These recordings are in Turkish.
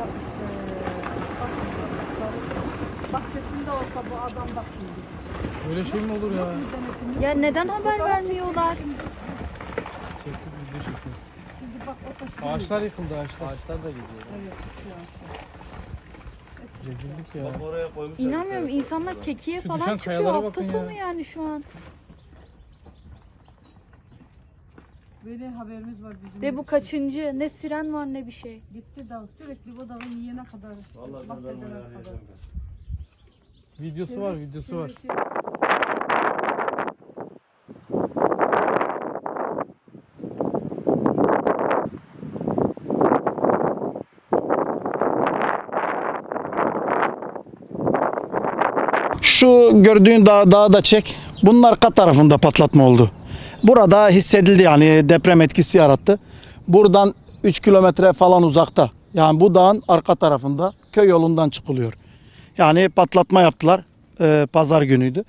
Bak işte. Bak şimdi arkadaşlar. Bahçesinde olsa bu adam bak şimdi. Öyle şey mi olur ya? Yok mu denetim, yok Ya mu? neden haber Fotoğraf vermiyorlar? Şimdi, Çektik video çekiyoruz. şimdi bak o taş. Ağaçlar yıkıldı ağaçlar. Ağaçlar da gidiyor. Evet, şu ağaçlar. Hepsi Rezillik ya. Bak oraya koymuşlar. İnanmıyorum insanlar kekiye Şu falan düşen çıkıyor kayalara hafta bakın sonu ya. yani şu an. Böyle haberimiz var bizim. Ve bu kaçıncı? Ne siren var ne bir şey. Gitti dağ sürekli bu dağı yiyene kadar. Vallahi ben ben kadar. Videosu var videosu var. Şu gördüğün dağ, dağı da çek. Bunun arka tarafında patlatma oldu. Burada hissedildi yani deprem etkisi yarattı. Buradan 3 kilometre falan uzakta. Yani bu dağın arka tarafında köy yolundan çıkılıyor. Yani patlatma yaptılar. Ee, pazar günüydü.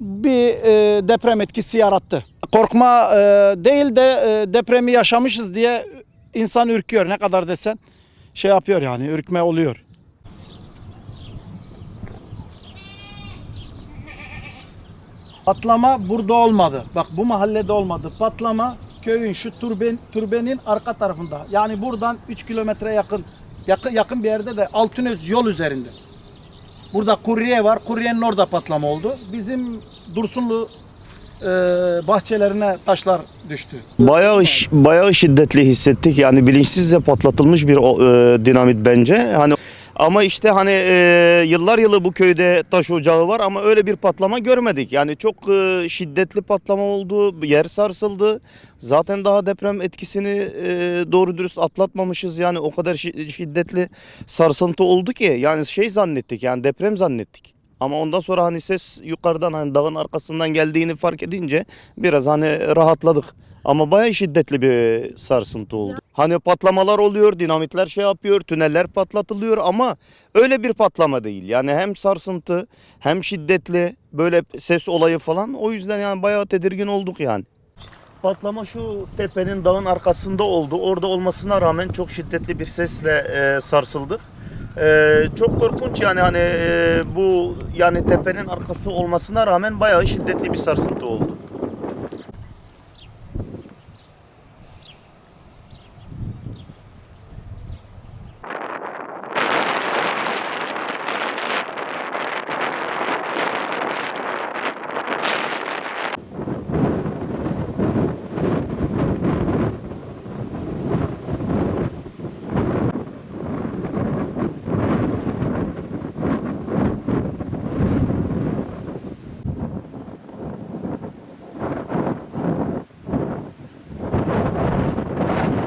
Bir e, deprem etkisi yarattı. Korkma e, değil de e, depremi yaşamışız diye insan ürküyor. Ne kadar desen şey yapıyor yani ürkme oluyor. Patlama burada olmadı. Bak bu mahallede olmadı. Patlama köyün şu türben, türbenin arka tarafında. Yani buradan 3 kilometre yakın, yakın yakın bir yerde de Altınöz yol üzerinde. Burada kurye var. Kuryenin orada patlama oldu. Bizim Dursunlu e, bahçelerine taşlar düştü. Bayağı bayağı şiddetli hissettik. Yani bilinçsizce patlatılmış bir e, dinamit bence. Hani ama işte hani e, yıllar yılı bu köyde taş ocağı var ama öyle bir patlama görmedik. Yani çok e, şiddetli patlama oldu. Yer sarsıldı. Zaten daha deprem etkisini e, doğru dürüst atlatmamışız. Yani o kadar şi- şiddetli sarsıntı oldu ki yani şey zannettik yani deprem zannettik. Ama ondan sonra hani ses yukarıdan hani dağın arkasından geldiğini fark edince biraz hani rahatladık. Ama bayağı şiddetli bir sarsıntı oldu. Hani patlamalar oluyor, dinamitler şey yapıyor, tüneller patlatılıyor ama öyle bir patlama değil. Yani hem sarsıntı hem şiddetli böyle ses olayı falan o yüzden yani bayağı tedirgin olduk yani. Patlama şu tepenin dağın arkasında oldu. Orada olmasına rağmen çok şiddetli bir sesle e, sarsıldık. E, çok korkunç yani hani e, bu yani tepenin arkası olmasına rağmen bayağı şiddetli bir sarsıntı oldu.